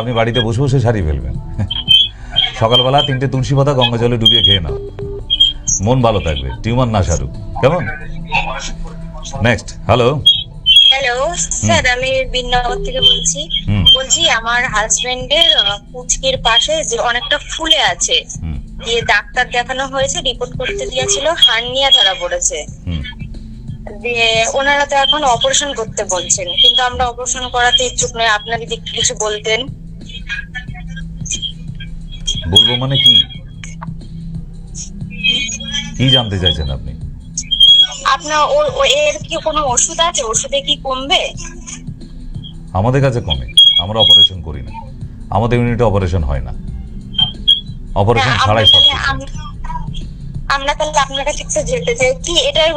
আপনি বাড়িতে বসে বসে সারিয়ে ফেলবেন। সকালবেলা তিনটে তুলসী পাতা গঙ্গা জলে ডুবিয়ে খেয়ে নাও। মন ভালো থাকবে টিউমার না সারুক। কেমন? নেক্সট হ্যালো হ্যালো স্যার আমি বিনগর থেকে বলছি। বলছি আমার হাজবেন্ডের পুচকির পাশে যে অনেকটা ফুলে আছে দিয়ে ডাক্তার দেখানো হয়েছে রিপোর্ট করতে দিয়েছিল হার্নিয়া ধরা পড়েছে। দিয়ে ওনারা তো এখন অপারেশন করতে বলছেন কিন্তু আমরা অপারেশন করাতে ইচ্ছুক নই আপনার যদি কিছু বলতেন। বলব মানে কি? কি জানতে চাইছেন আপনি? আপনার এর কি কোনো ওষুধ আছে? ওষুধে কি কমবে? আমাদের কাছে কমে। আমরা অপারেশন করি না। আমাদের ইউনিটে অপারেশন হয় না। অপারেশন ছাড়াই সব আমরা তাহলে আপনার কাছে যেতে চাই। কি এটার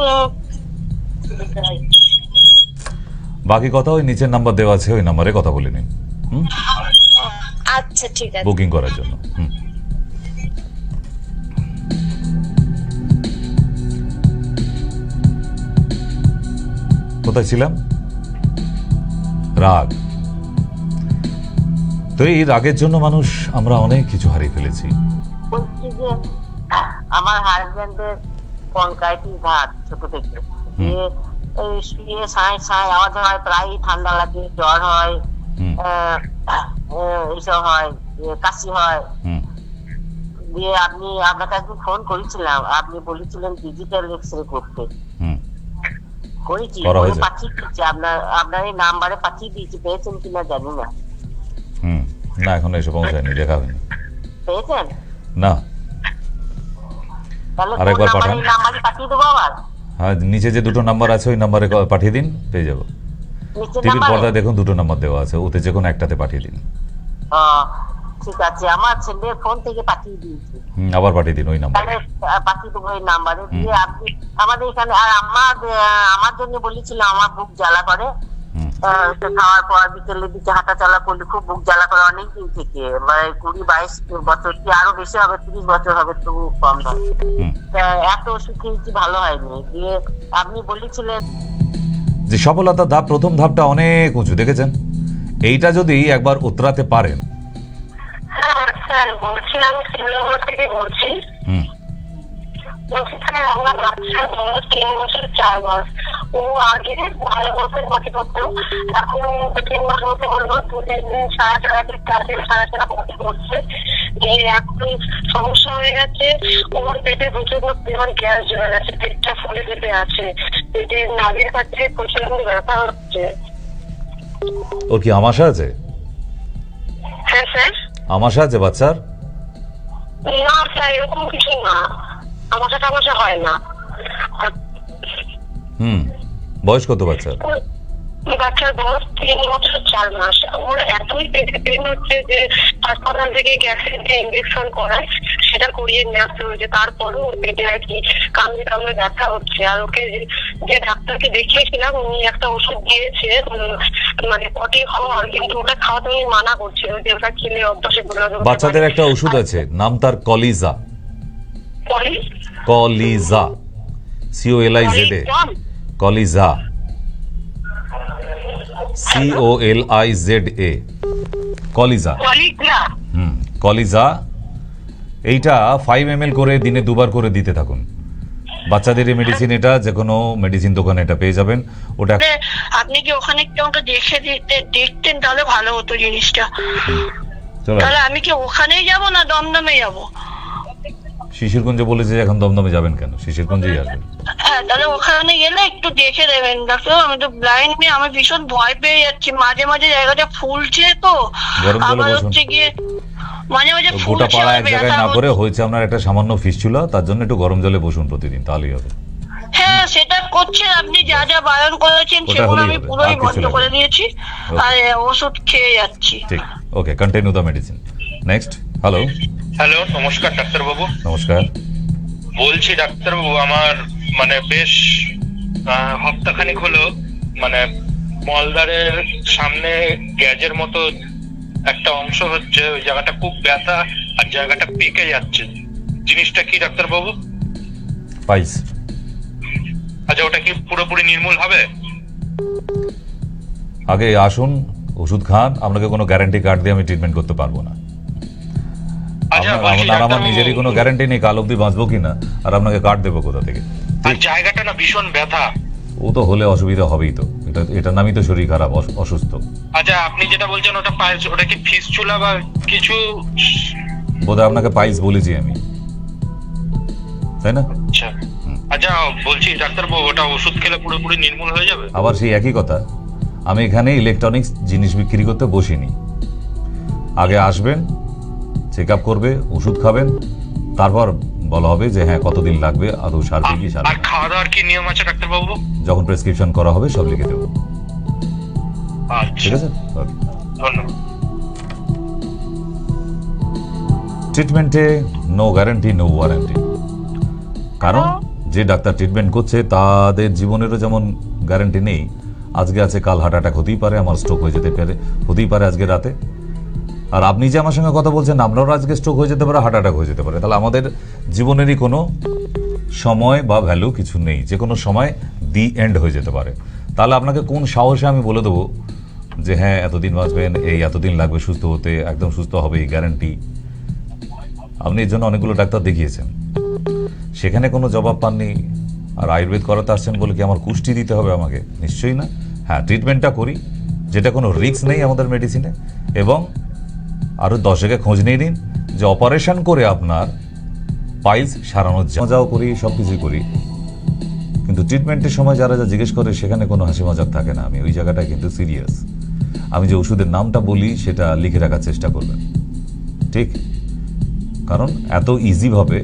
বাকি কথা ওই নিচের নাম্বার দেওয়া আছে ওই নাম্বারে কথা বলে নিন। আচ্ছা ঠিক আছে। বুকিং করার জন্য। হুম। ছিলাম। রাগ। তো এই রাগের জন্য মানুষ আমরা অনেক কিছু হারিয়ে ফেলেছি। বলছি যে আমার হাজবেন্ডের কনকাইটিস ঘাট ছোট থেকে। এই শুয়ে সাঁই সাঁই আওয়াজ হয় প্রায়ই ঠান্ডা লাগে জ্বর হয় এইসব হয় কাশি হয়। দিয়ে আপনি আপনাকে একদিন ফোন করেছিলাম। আপনি বলেছিলেন ডিজিটাল এক্স রে করতে। করেছি করা হয়েছে। পাঠিয়ে দিচ্ছি আপনার আপনার এই নাম্বারে পাঠিয়ে দিয়েছি পেয়েছেন কিনা জানি না। হুম না এখন এসে পৌঁছায়নি দেখা হয়নি। পেয়েছেন? না। আরেকবার পাঠান। হ্যাঁ নিচে যে দুটো নাম্বার আছে ওই নাম্বারে পাঠিয়ে দিন পেয়ে যাব। টিভির পর্দায় দেখুন দুটো নাম্বার দেওয়া আছে ওতে যে কোনো একটাতে পাঠিয়ে দিন। ঠিক আছে আমার ফোন থেকে পাঠিয়ে দিয়েছি। আবার পাঠিয়ে দিন ওই নাম্বার। পাঠিয়ে দেবো এই নাম্বারে। দিয়ে আপনি আমাদের এখানে আর আমার আমার জন্য বলেছিল আমার বুক জ্বালা করে। খাওয়ার পর বিকেলের দিকে হাঁটা চলা করলে খুব বুক জ্বালা করে অনেক দিন থেকে। মানে কুড়ি বাইশ বছর কি আরও বেশি হবে তিরিশ বছর হবে তবু কম নয় এত ওষুধ খেয়েছি ভালো হয়নি। দিয়ে আপনি বলেছিলেন যে সফলতার ধাপ প্রথম ধাপটা অনেক উঁচু দেখেছেন? এইটা যদি একবার উতরাতে পারেন স্যার বলছিলাম শ্রীনগর থেকে বলছি। বলছি স্যার আমার বাচ্চার বয়স তিন বছর চার মাস। ও আগে ভালো বছর পথে করতো এখন তিন মাস মতো দুদিন সারা সারা কাজে সারা সারা পথে করছে যে এখন সমস্যা হয়ে গেছে ওর পেটে প্রচুর পরিমাণ গ্যাস জমে গেছে পেটটা ফুলে পেটে আছে। পেটের নাভির কাছে প্রচণ্ড ব্যথা হচ্ছে। ওর কি আমাশা আছে? আমাশা আছে বাচ্চার? না স্যার এরকম কিছু না। আমাশা টামাশা হয় না। হুম বয়স কত বাচ্চার? বাচ্চার বয়স তিন বছর চার মাস। ওর এতই পেটে পেন হচ্ছে যে হাসপাতাল থেকে গ্যাসের যে ইঞ্জেকশন করায় সেটা করিয়ে নিয়ে আসতে হয়েছে। তারপরেও ওর পেটে আর কি কামড়ে কামড়ে ব্যথা হচ্ছে। আর ওকে যে- ডাক্তারকে দেখিয়েছিলাম উনি একটা ওষুধ দিয়েছে মানে পটি হওয়ার কিন্তু ওটা খাওয়াতে উনি মানা করছিল যে ওটা খেলে অভ্যাসে বাচ্চাদের একটা ওষুধ আছে নাম তার কলিজা। কলিজা। C O L I Z A জান, কলিজা। C O L I Z A কলিজা। কলিজা? হুম কলিজা এইটা ফাইভ এম করে দিনে দুবার করে দিতে থাকুন। বাচ্চাদের এই মেডিসিন এটা যে কোনো মেডিসিন দোকানে এটা পেয়ে যাবেন। ওটা আপনি কি ওখানে একটু আমাকে দেখে দিতে দেখতেন তাহলে ভালো হতো জিনিসটা। তাহলে আমি কি ওখানেই যাব না দমদমে যাব? শিশিরগঞ্জে বলেছে এখন দমদমে যাবেন কেন? শিশিরগঞ্জেই আসবেন। হ্যাঁ তাহলে ওখানে গেলে একটু দেখে দেবেন। ডাক্তার আমি তো ব্লাইন্ড মেয়ে আমি ভীষণ ভয় পেয়ে যাচ্ছি। মাঝে মাঝে জায়গাটা ফুলছে তো। আবার হচ্ছে গিয়ে মাঝে মাঝে গোটা পাড়া এক জায়গায় না করে হয়েছে আপনার একটা সামান্য ফিস ছিল তার জন্য একটু গরম জলে বসুন প্রতিদিন তাহলেই হবে। হ্যাঁ সেটা করছেন আপনি যা যা বারণ করেছেন সেগুলো আমি পুরোই বন্ধ করে না। দিয়েছি আর ওষুধ খেয়ে যাচ্ছি। ঠিক okay continue the medicine next hello hello নমস্কার ডাক্তারবাবু। নমস্কার। বলছি ডাক্তারবাবু আমার মানে বেশ আহ, হপ্তাখানিক হলো মানে মলদারের সামনে গ্যাজের মতো একটা অংশ হচ্ছে ওই জায়গাটা খুব ব্যথা আর জায়গাটা পেকে যাচ্ছে। জিনিসটা কি ডাক্তারবাবু? পাইস। আচ্ছা ওটা কি পুরোপুরি নির্মূল হবে? আগে আসুন ওষুধ খান আপনাকে কোনো গ্যারান্টি কার্ড দিয়ে আমি ট্রিটমেন্ট করতে পারব না। আচ্ছা আমার নিজেরই কোনো গ্যারান্টি নেই কাল অব্দি বাঁচবো কিনা আর আপনাকে কার্ড দেবো কোথা থেকে? জায়গাটা না ভীষণ ব্যথা। ও তো হলে অসুবিধা হবেই তো। এটা এটার নামই তো শরীর খারাপ অস- অসুস্থ। আচ্ছা আপনি যেটা বলছেন ওটা পাইলস ওটা কি ফিসচুলা বা কিছু? বোধহয় আপনাকে পাইলস বলেছি আমি। তাই না? আচ্ছা। আচ্ছা বলছি ডাক্তারবাবু ওটা ওষুধ খেলে পুরোপুরি নির্মূল হয়ে যাবে? আবার সেই একই কথা। আমি এখানে ইলেকট্রনিক্স জিনিস বিক্রি করতে বসিনি। আগে আসবেন চেক আপ করবে ওষুধ খাবেন তারপর বলা হবে যে হ্যাঁ কতদিন লাগবে আদৌ সারবে কি সারবে আর খাওয়া দাওয়ার কি নিয়ম আছে ডাক্তারবাবু? যখন প্রেসক্রিপশন করা হবে সব লিখে দেবো। ঠিক আচ্ছা আছে ধন্যবাদ। ট্রিটমেন্টে নো গ্যারান্টি নো ওয়ারেন্টি কারণ যে ডাক্তার ট্রিটমেন্ট করছে তাদের জীবনেরও যেমন গ্যারান্টি নেই আজকে আছে কাল হার্ট অ্যাটাক হতেই পারে আমার স্ট্রোক হয়ে যেতে পারে হতেই পারে আজকে রাতে। আর আপনি যে আমার সঙ্গে কথা বলছেন, আপনারও আজকে স্ট্রোক হয়ে যেতে পারে হার্ট অ্যাটাক হয়ে যেতে পারে। তাহলে আমাদের জীবনেরই কোনো সময় বা ভ্যালু কিছু নেই। যে কোনো সময় দি এন্ড হয়ে যেতে পারে। তাহলে আপনাকে কোন সাহসে আমি বলে দেবো যে হ্যাঁ এতদিন বাঁচবেন, এই এতদিন লাগবে সুস্থ হতে, একদম সুস্থ হবে এই গ্যারান্টি আপনি এর জন্য অনেকগুলো ডাক্তার দেখিয়েছেন। সেখানে কোনো জবাব পাননি। আর আয়ুর্বেদ করাতে আসছেন বলে কি আমার কুষ্টি দিতে হবে আমাকে? নিশ্চয়ই না। হ্যাঁ ট্রিটমেন্টটা করি। যেটা কোনো রিস্ক নেই আমাদের মেডিসিনে এবং আরও দশ জায়গায় খোঁজ নিয়ে নিন যে অপারেশন করে আপনার পাইলস সারানোর মজাও করি সব কিছুই করি। কিন্তু ট্রিটমেন্টের সময় যারা যা জিজ্ঞেস করে, সেখানে কোনো হাসি মজাক থাকে না। আমি ওই জায়গাটায় কিন্তু সিরিয়াস আমি যে ওষুধের নামটা বলি, সেটা লিখে রাখার চেষ্টা করবেন। ঠিক? কারণ এত ইজিভাবে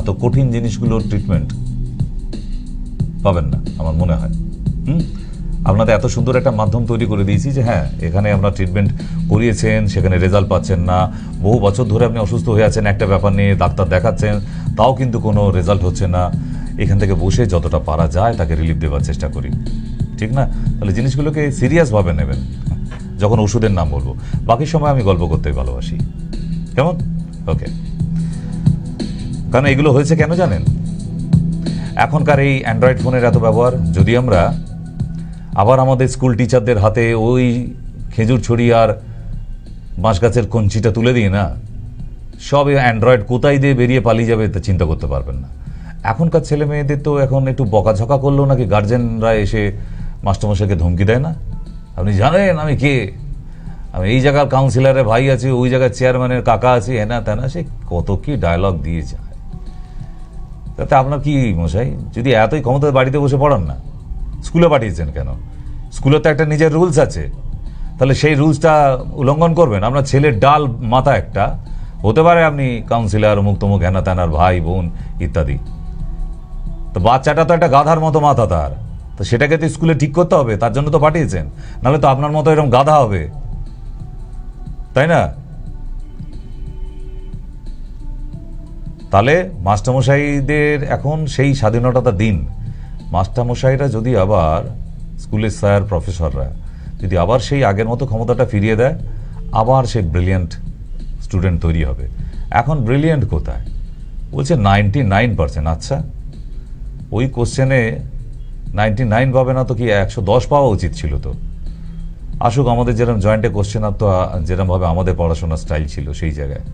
এত কঠিন জিনিসগুলোর ট্রিটমেন্ট পাবেন না, আমার মনে হয়। হুম? আপনাদের এত সুন্দর একটা মাধ্যম তৈরি করে দিয়েছি যে হ্যাঁ এখানে আপনার ট্রিটমেন্ট করিয়েছেন, সেখানে রেজাল্ট পাচ্ছেন না। বহু বছর ধরে আপনি অসুস্থ হয়ে আছেন একটা ব্যাপার নিয়ে, ডাক্তার দেখাচ্ছেন, তাও কিন্তু কোনো রেজাল্ট হচ্ছে না। এখান থেকে বসে যতটা পারা যায় তাকে রিলিফ দেওয়ার চেষ্টা করি। ঠিক না? তাহলে জিনিসগুলোকে সিরিয়াসভাবে নেবেন। যখন ওষুধের নাম বলব। বাকি সময় আমি গল্প করতে ভালোবাসি। কেমন? ওকে কারণ এগুলো হয়েছে কেন জানেন? এখনকার এই অ্যান্ড্রয়েড ফোনের এত ব্যবহার, যদি আমরা আবার আমাদের স্কুল টিচারদের হাতে ওই খেজুর ছড়ি আর বাঁশ গাছের কঞ্চিটা তুলে দিই না? সব অ্যান্ড্রয়েড কোথায় দিয়ে বেরিয়ে পালিয়ে যাবে তা চিন্তা করতে পারবেন না। এখনকার ছেলে মেয়েদের তো এখন একটু বকাঝকা করলেও নাকি গার্জেনরা এসে মাস্টারমশাইকে ধমকি দেয় না? আপনি জানেন আমি কে? আমি এই জায়গার কাউন্সিলরের ভাই আছি, ওই জায়গার চেয়ারম্যানের কাকা আছে, এনা তেনা, সে কত কি ডায়লগ দিয়ে যায়। তাতে আপনার কি মশাই, যদি এতই ক্ষমতা বাড়িতে বসে পড়ান না? স্কুলে পাঠিয়েছেন কেন? স্কুলে তো একটা নিজের রুলস আছে। তাহলে সেই রুলসটা উল্লঙ্ঘন করবেন? আপনার ছেলের ডাল মাথা একটা। হতে পারে আপনি কাউন্সিলার মুখ তমুক হেনা তেনার ভাই, বোন ইত্যাদি। তো বাচ্চাটা তো একটা গাধার মতো মাথা তার। তো সেটাকে তো স্কুলে ঠিক করতে হবে, তার জন্য তো পাঠিয়েছেন। নাহলে তো আপনার মতো এরকম গাধা হবে। তাই না? তাহলে মাস্টারমশাইদের এখন সেই স্বাধীনতা দিন। মাস্টারমশাইরা যদি আবার স্কুলের স্যার, প্রফেসররা যদি আবার সেই আগের মতো ক্ষমতাটা ফিরিয়ে দেয়, আবার সে ব্রিলিয়ান্ট স্টুডেন্ট তৈরি হবে। এখন ব্রিলিয়ান্ট কোথায়? বলছে নাইনটি নাইন পার্সেন্ট। আচ্ছা ওই কোশ্চেনে নাইনটি নাইন পাবে না তো কি একশো দশ পাওয়া উচিত ছিল তো? আসুক, আমাদের যেরকম জয়েন্টে কোশ্চেন আর তো যেরকমভাবে আমাদের পড়াশোনার স্টাইল ছিল সেই জায়গায়।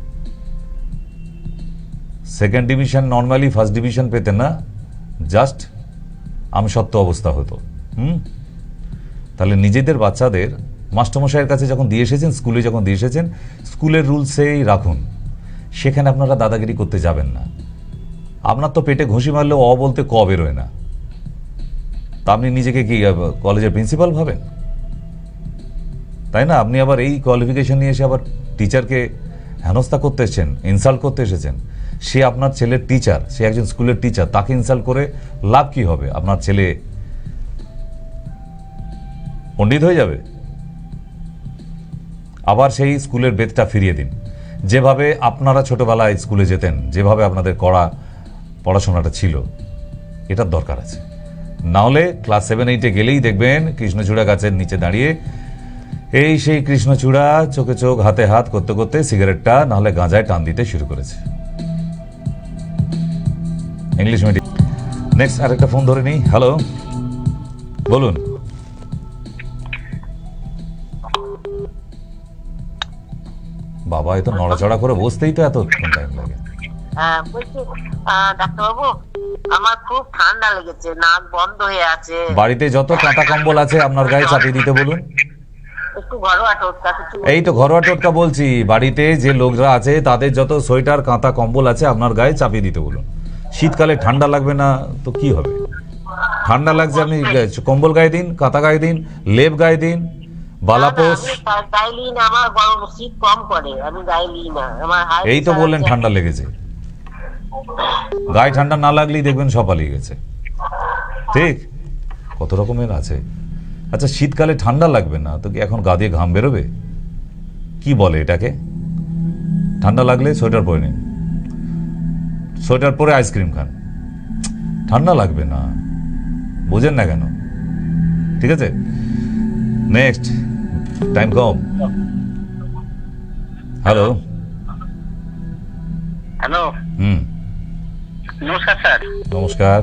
Second division normally first division পেতেন না, জাস্ট আমসত্ত্ব অবস্থা হতো। হুম? তাহলে নিজেদের বাচ্চাদের, মাস্টারমশাইয়ের কাছে যখন দিয়ে এসেছেন, স্কুলে যখন দিয়ে এসেছেন, স্কুলের রুলসেই রাখুন। সেখানে আপনারা দাদাগিরি করতে যাবেন না। আপনার তো পেটে ঘুষি মারলেও অ বলতে ক বেরোয় না। তা আপনি নিজেকে কি কলেজের প্রিন্সিপাল ভাবেন? তাই না? আপনি আবার এই কোয়ালিফিকেশন নিয়ে এসে আবার টিচারকে হেনস্থা করতে এসেছেন, ইনসাল্ট করতে এসেছেন। সে আপনার ছেলের টিচার সে একজন স্কুলের টিচার তাকে ইনসাল্ট করে লাভ কি হবে? আপনার ছেলে পণ্ডিত হয়ে যাবে? আবার সেই স্কুলের বেদটা ফিরিয়ে দিন। যেভাবে আপনারা ছোটবেলায় স্কুলে যেতেন, যেভাবে আপনাদের করা পড়াশোনাটা ছিল, এটার দরকার আছে। না হলে ক্লাস সেভেন এইটে গেলেই দেখবেন কৃষ্ণচূড়া গাছের নিচে দাঁড়িয়ে এই সেই কৃষ্ণচূড়া চোখে চোখ, হাতে হাত, করতে করতে সিগারেটটা নাহলে গাঁজায় টান দিতে শুরু করেছে। ইংলিশ মিডিয়াম নেক্সট আরেকটা ফোন ধরে নিই। হ্যালো বলুন। বাবা এ তো নড়াচড়া করে বসতেই তো এতক্ষণ টাইম লাগে। হ্যাঁ ডাক্তারবাবু আমার খুব ঠান্ডা লেগেছে নাক বন্ধ হয়ে আছে। বাড়িতে যত কাঁটা কম্বল আছে আপনার গায়ে চাপিয়ে দিতে বলুন। এই তো ঘরোয়া টোটকা বলছি। বাড়িতে যে লোকরা আছে তাদের যত সোয়েটার কাঁথা কম্বল আছে আপনার গায়ে চাপিয়ে দিতে বলুন। শীতকালে ঠান্ডা লাগবে না তো কি হবে? ঠান্ডা লাগছে আপনি কম্বল গায়ে দিন কাঁথা গায়ে দিন লেপ গায়ে দিন হাই এই তো বললেন ঠান্ডা লেগেছে। গায়ে ঠান্ডা না লাগলেই দেখবেন সব পালিয়ে গেছে। ঠিক? কত রকমের আছে। আচ্ছা শীতকালে ঠান্ডা লাগবে না তো কি এখন গা দিয়ে ঘাম বেরোবে? কি বলে এটাকে? ঠান্ডা লাগলে সোয়েটার পরে নিন। সোয়েটার পরে আইসক্রিম খান। ঠান্ডা লাগবে না। বোঝেন না কেন? ঠিক আছে? নেক্সট টাইম কম হ্যালো হ্যালো হুম। নমস্কার স্যার। নমস্কার।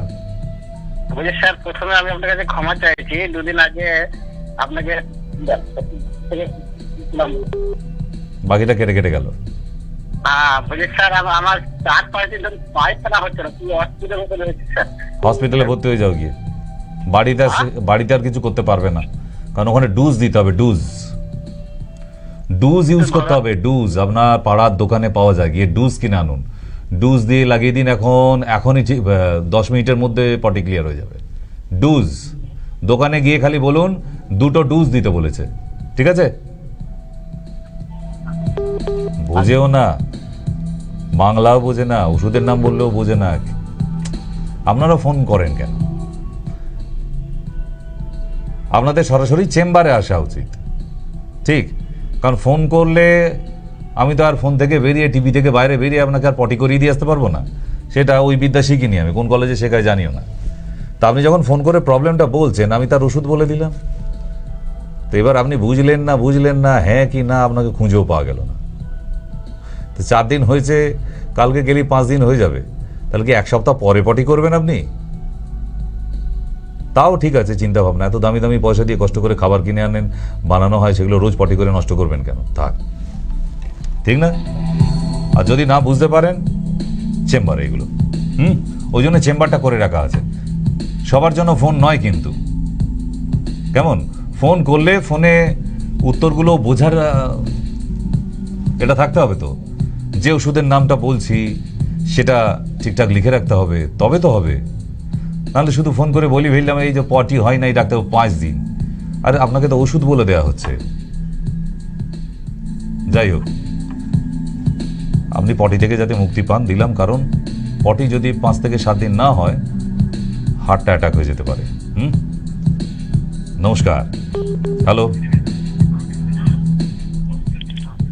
বলছি স্যার প্রথমে আমি আপনার কাছে ক্ষমা চাইছি। দুদিন আগে আপনাকে বাকিটা কেটে কেটে গেল। হসপিটাল হসপিটালে ভর্তি হয়ে যাও গিয়ে। বাড়িতে বাড়িতে আর কিছু করতে পারবে না। কারণ ওখানে ডুজ দিতে হবে ডুজ ডুজ ইউজ করতে হবে ডুজ আপনার পাড়ার দোকানে পাওয়া যায় গিয়ে ডুজ কিনে আনুন। ডুজ দিয়ে লাগিয়ে দিন এখন এখনই দশ মিনিটের মধ্যে পটি ক্লিয়ার হয়ে যাবে। ডুজ দোকানে গিয়ে খালি বলুন দুটো ডুজ দিতে বলেছে। ঠিক আছে? বোঝেও না, বাংলাও বোঝে না, ওষুধের নাম বললেও বোঝে না। আপনারা ফোন করেন কেন? আপনাদের সরাসরি চেম্বারে আসা উচিত। ঠিক? কারণ ফোন করলে আমি তো আর ফোন থেকে বেরিয়ে, টিভি থেকে বাইরে বেরিয়ে আপনাকে আর পটি করিয়ে দিয়ে আসতে পারব না। সেটা ওই বিদ্যা শিখিনি আমি, কোন কলেজে শেখায় জানিও না। তা আপনি যখন ফোন করে প্রবলেমটা বলছেন, আমি তার ওষুধ বলে দিলাম। তো এবার আপনি বুঝলেন না বুঝলেন না হ্যাঁ কি না, আপনাকে খুঁজেও পাওয়া গেল না। তো চার দিন হয়েছে, কালকে গেলেই পাঁচ দিন হয়ে যাবে। তাহলে কি এক সপ্তাহ পরে পটি করবেন আপনি? তাও ঠিক আছে চিন্তা ভাবনা এত দামি দামি পয়সা দিয়ে কষ্ট করে খাবার কিনে আনেন, বানানো হয়, সেগুলো রোজ পটি করে নষ্ট করবেন কেন? থাক। ঠিক না? আর যদি না বুঝতে পারেন, চেম্বারে এগুলো হুম? ওই জন্য চেম্বারটা করে রাখা আছে। সবার জন্য ফোন নয় কিন্তু। কেমন? ফোন করলে ফোনে উত্তরগুলো বোঝার এটা থাকতে হবে তো? যে ওষুধের নামটা বলছি, সেটা ঠিকঠাক লিখে রাখতে হবে, তবে তো হবে। নাহলে শুধু ফোন করে বলি ফেললাম এই যে পটি হয় নাই ডাক্তার পাঁচ দিন। আর আপনাকে তো ওষুধ বলে দেওয়া হচ্ছে। যাই হোক, আপনি পটি থেকে যাতে মুক্তি পান, দিলাম, কারণ পটি যদি পাঁচ থেকে সাত দিন না হয়, হার্টটা অ্যাটাক হয়ে যেতে পারে। হুম? নমস্কার। হ্যালো?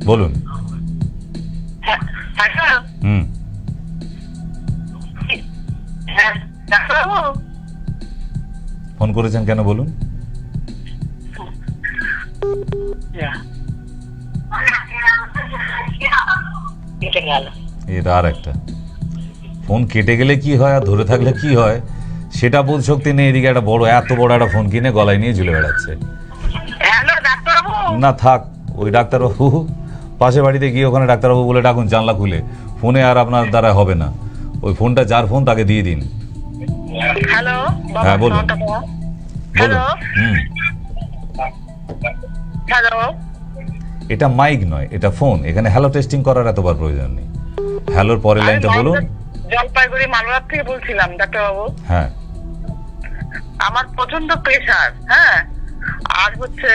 বলুন। হুম ফোন করেছেন কেন বলুন? এটা আর একটা। ফোন কেটে গেলে কি হয় আর ধরে থাকলে কি হয় সেটা বোধ শক্তি নেই এদিকে একটা বড় এত বড় একটা ফোন কিনে গলায় নিয়ে ঝুলে বেড়াচ্ছে। না থাক ওই ডাক্তারবাবু। পাশে বাড়িতে গিয়ে ওখানে ডাক্তারবাবু বলে ডাকুন জানলা খুলে। ফোনে আর আপনার দ্বারা হবে না। ওই ফোনটা যার ফোন তাকে দিয়ে দিন। হ্যালো হ্যাঁ, বলুন। হ্যালো। হুম। হ্যালো। এটা মাইক নয় এটা ফোন। এখানে হ্যালো টেস্টিং করার এতবার প্রয়োজন নেই। হ্যালোর পরের লাইনটা বলুন। জলপাইগুড়ি থেকে বলছিলাম হ্যাঁ। আমার প্রচণ্ড প্রেশার হ্যাঁ। আর হচ্ছে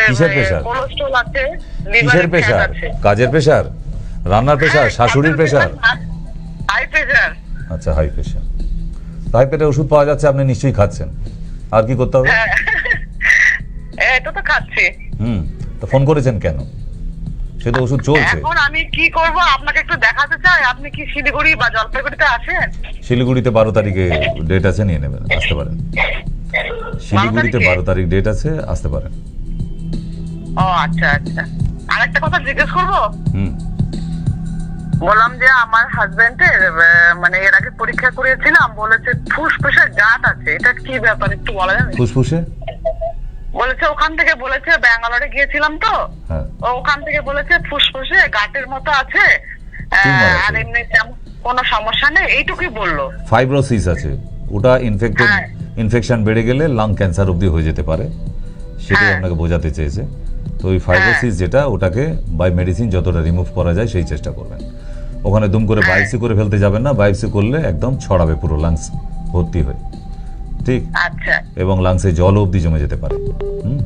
কোলেস্ট্রল আছে। কিসের প্রেশার? কাজের প্রেশার? রান্নার প্রেশার? হ্যাঁ, শাশুড়ির প্রেশার? High pressure. আচ্ছা হাই প্রেশার। হাই প্রেশার ওষুধ পাওয়া যাচ্ছে আপনি নিশ্চয়ই খাচ্ছেন। আর কি করতে হবে? হ্যাঁ। এটা তো খাচ্ছি। হুম তো ফোন করেছেন কেন? সে তো ওষুধ চলছে। এখন আমি কি করব? আপনাকে একটু দেখাতে চাই। আপনি কি শিলিগুড়ি বা জলপাইগুড়িতে আসেন? শিলিগুড়িতে বারো তারিখে ডেট আছে নিয়ে নেবেন আসতে পারেন। শিলিগুড়িতে? বারো তারিখ ডেট আছে আসতে পারেন। ও আচ্ছা আচ্ছা। আর একটা কথা জিজ্ঞেস করব? বললাম যে আমার হাজবেন্ডের মানে এর আগে পরীক্ষা করিয়েছিলাম বলেছে ফুসফুসের গাঁট আছে। এটা কি ব্যাপার একটু বলা যাবে? ফুসফুসে? বলেছে ওখান থেকে বলেছে ব্যাঙ্গালোরে গিয়েছিলাম তো। হ্যাঁ। ওখান থেকে বলেছে ফুসফুসে গাঁটের মতো আছে। আর এমনি কোনো সমস্যা নেই এইটুকুই বলল। ফাইব্রোসিস আছে। ওটা ইনফেক্টেড হ্যাঁ। ইনফেকশন বেড়ে গেলে লাং ক্যান্সার অবধি হয়ে যেতে পারে। সেটাই হ্যাঁ। আপনাকে বোঝাতে চেয়েছে। তো ওই ফাইব্রোসিস যেটা ওটাকে বাই মেডিসিন যতটা রিমুভ করা যায় সেই চেষ্টা করবেন। ওখানে দুম করে বাইপসি করে ফেলতে যাবেন না বায়োপসি করলে একদম ছড়াবে পুরো লাংস ভর্তি হয়ে। ঠিক? আচ্ছা। এবং লাংসে জল অবধি জমে যেতে পারে। হুম?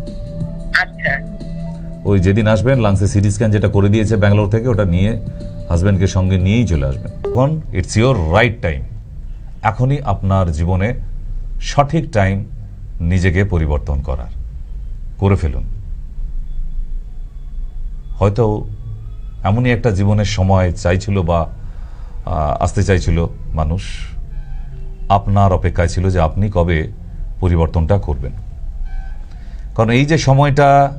আচ্ছা। ওই যেদিন আসবেন লাংসে সিটি স্ক্যান যেটা করে দিয়েছে ব্যাঙ্গালোর থেকে ওটা নিয়ে হাজব্যান্ডকে সঙ্গে নিয়েই চলে আসবেন। এখন ইটস ইয়োর রাইট টাইম এখনই আপনার জীবনে সঠিক টাইম নিজেকে পরিবর্তন করার। করে ফেলুন। হয়তো এমনই একটা জীবনের সময় চাইছিল বা আসতে চাইছিল মানুষ। আপনার অপেক্ষায় ছিল যে আপনি কবে পরিবর্তনটা করবেন। কারণ এই যে সময়টা,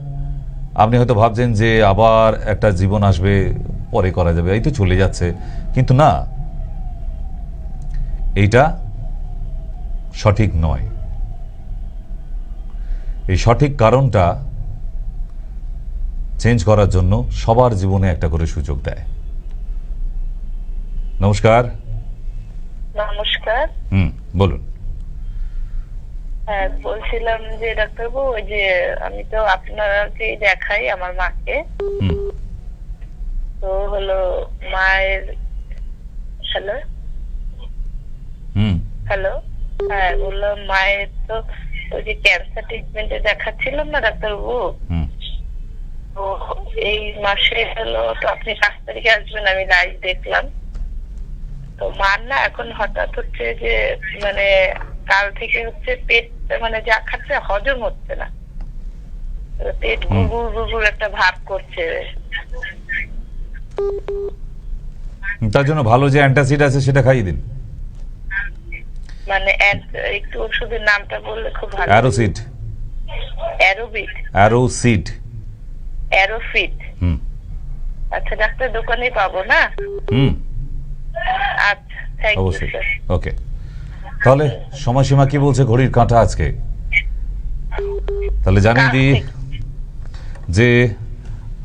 আপনি হয়তো ভাবছেন যে আবার একটা জীবন আসবে, পরে করা যাবে, এই তো চলে যাচ্ছে। কিন্তু না, এইটা সঠিক নয়। এই সঠিক কারণটা চেঞ্জ করার জন্য সবার জীবনে একটা করে সুযোগ দেয়। নমস্কার। নমস্কার। হুম বলুন। হ্যাঁ বলছিলাম যে ডাক্তারবাবু ওই যে আমি তো আপনাকেই দেখাই আমার মাকে। তো হলো মায়ের হ্যালো? হুম। হ্যালো? হ্যাঁ বললাম মায়ের তো ওই যে ক্যান্সার ট্রিটমেন্টে দেখাচ্ছিলাম না ডাক্তারবাবু হুম। এই মাসে হলো তো আপনি পাঁচ তারিখে আসবেন আমি লাইভ দেখলাম। তো মার না এখন হঠাৎ হচ্ছে যে মানে কাল থেকে হচ্ছে পেট মানে যা খাচ্ছে হজম হচ্ছে না। পেট গুড়গুড় গুড়গুড় একটা ভাব করছে। তার জন্য ভালো যে অ্যান্টাসিড আছে সেটা খাইয়ে দিন। মানে একটু ওষুধের নামটা বললে খুব ভালো। অ্যারোসিড। অ্যারোবিট। অ্যারোসিড। অ্যারোফিট আচ্ছা ডাক্তার দোকানে পাবো না? হুম। আচ্ছা থ্যাংক ইউ অবশ্যই। Sir okay. তাহলে সময়সীমা কি বলছে ঘড়ির কাঁটা আজকে? তাহলে জানিয়ে দিই যে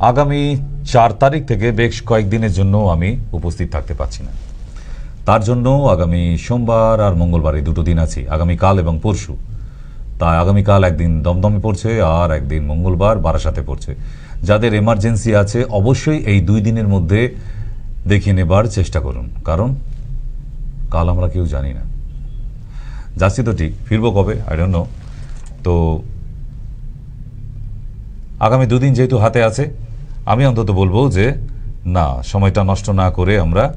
আগামী চার তারিখ থেকে বেশ কয়েকদিনের জন্য আমি উপস্থিত থাকতে পারছি না। তার জন্য আগামী সোমবার আর মঙ্গলবার এই দুটো দিন আছি। আগামীকাল এবং পরশু। তাই আগামীকাল একদিন দমদমে পড়ছে আর একদিন মঙ্গলবার বারাসাতে পড়ছে। যাদের এমার্জেন্সি আছে, অবশ্যই এই দুই দিনের মধ্যে দেখিয়ে নেবার চেষ্টা করুন। কারণ, কাল আমরা কেউ জানি না। যাচ্ছি তো ঠিক, ফিরবো কবে? আই ডোন্ট নো তো, আগামী দুদিন যেহেতু হাতে আছে, আমি অন্তত বলব যে, না, সময়টা নষ্ট না করে আমরা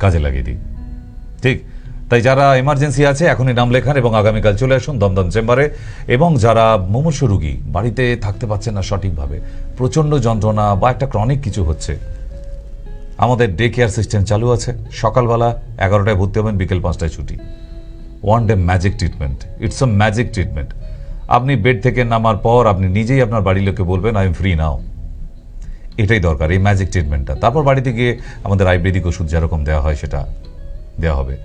কাজে লাগিয়ে দিই। ঠিক? তাই যারা এমার্জেন্সি আছে, এখনই নাম লেখান এবং আগামীকাল চলে আসুন দমদম চেম্বারে। এবং যারা মুমূর্ষ রুগী, বাড়িতে থাকতে পারছেন না সঠিকভাবে, প্রচণ্ড যন্ত্রণা বা একটা ক্রনিক কিছু হচ্ছে। আমাদের ডে কেয়ার সিস্টেম চালু আছে। সকালবেলা এগারোটায় ভর্তি হবেন, বিকেল পাঁচটায় ছুটি। One day magic treatment it's a magic treatment আপনি বেড থেকে নামার পর আপনি নিজেই আপনার বাড়ির লোককে বলবেন আই এম ফ্রি নাও এটাই দরকার, এই ম্যাজিক ট্রিটমেন্টটা তারপর বাড়িতে গিয়ে আমাদের আয়ুর্বেদিক ওষুধ যেরকম দেওয়া হয়, সেটা দেওয়া হবে।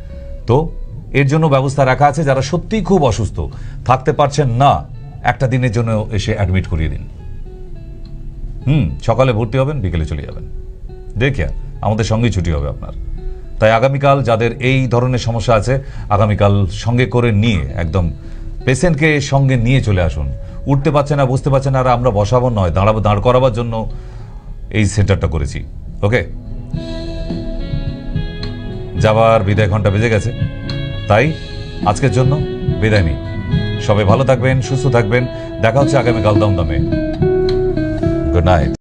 তো এর জন্য ব্যবস্থা রাখা আছে যারা সত্যিই খুব অসুস্থ। থাকতে পারছেন না, একটা দিনের জন্য এসে অ্যাডমিট করিয়ে দিন। হুম, সকালে ভর্তি হবেন, বিকেলে চলে যাবেন। দেখে, আমাদের সঙ্গেই ছুটি হবে আপনার। তাই আগামীকাল যাদের এই ধরনের সমস্যা আছে, আগামীকাল সঙ্গে করে নিয়ে, একদম পেশেন্টকে সঙ্গে নিয়ে চলে আসুন। উঠতে পারছে না বুঝতে পারছে না, আর আমরা বসাবো নয়, দাঁড়াবো, দাঁড় করাবার জন্য এই সেন্টারটা করেছি। ওকে? যাবার বিদায় ঘণ্টা বেজে গেছে। তাই আজকের জন্য বিদায় নিই। সবাই ভালো থাকবেন, সুস্থ থাকবেন। দেখা হচ্ছে আগামীকাল দমদমে গুড নাইট